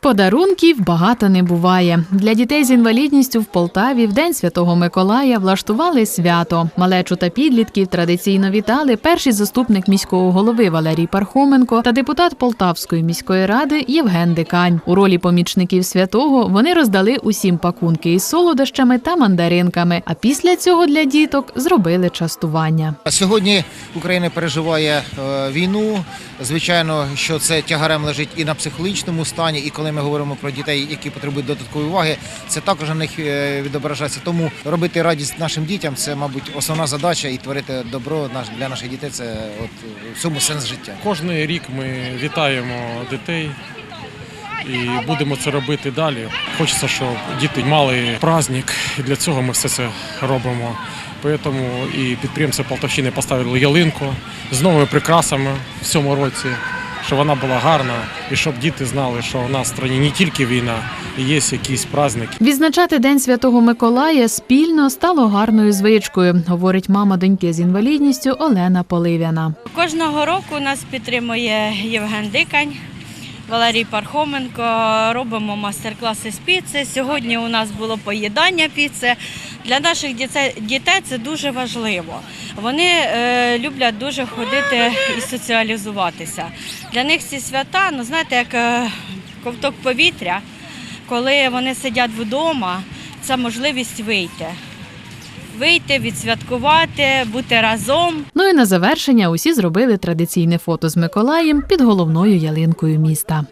Подарунків багато не буває. Для дітей з інвалідністю в Полтаві в День Святого Миколая влаштували свято. Малечу та підлітків традиційно вітали перший заступник міського голови Валерій Пархоменко та депутат Полтавської міської ради Євген Дикань. У ролі помічників святого вони роздали усім пакунки із солодощами та мандаринками. А після цього для діток зробили частування. Сьогодні Україна переживає е, війну. Звичайно, що це тягарем лежить і на психологічному стані, і коли ми говоримо про дітей, які потребують додаткової уваги, це також на них е, відображається. Тому робити радість нашим дітям це, мабуть, основна задача, і творити добро для наших дітей це от в цьому сенс життя. Кожний рік ми вітаємо дітей і будемо це робити далі. Хочеться, щоб діти мали праздник, і для цього ми все це робимо. Тому і підприємці Полтавщини поставили ялинку з новими прикрасами в цьому році, щоб вона була гарна і щоб діти знали, що в нас в країні не тільки війна, і є якийсь праздник. Відзначати День Святого Миколая спільно стало гарною звичкою, говорить мама доньки з інвалідністю Олена Поливяна. Кожного року нас підтримує Євген Дикань, Валерій Пархоменко. Робимо майстер-класи з піци. Сьогодні у нас було поїдання піци. Для наших дітей, це дуже важливо. Вони е, люблять дуже ходити і соціалізуватися. Для них ці свята, ну знаєте, як е, ковток повітря, коли вони сидять вдома, це можливість вийти. Вийти, відсвяткувати, бути разом. Ну і на завершення усі зробили традиційне фото з Миколаєм під головною ялинкою міста.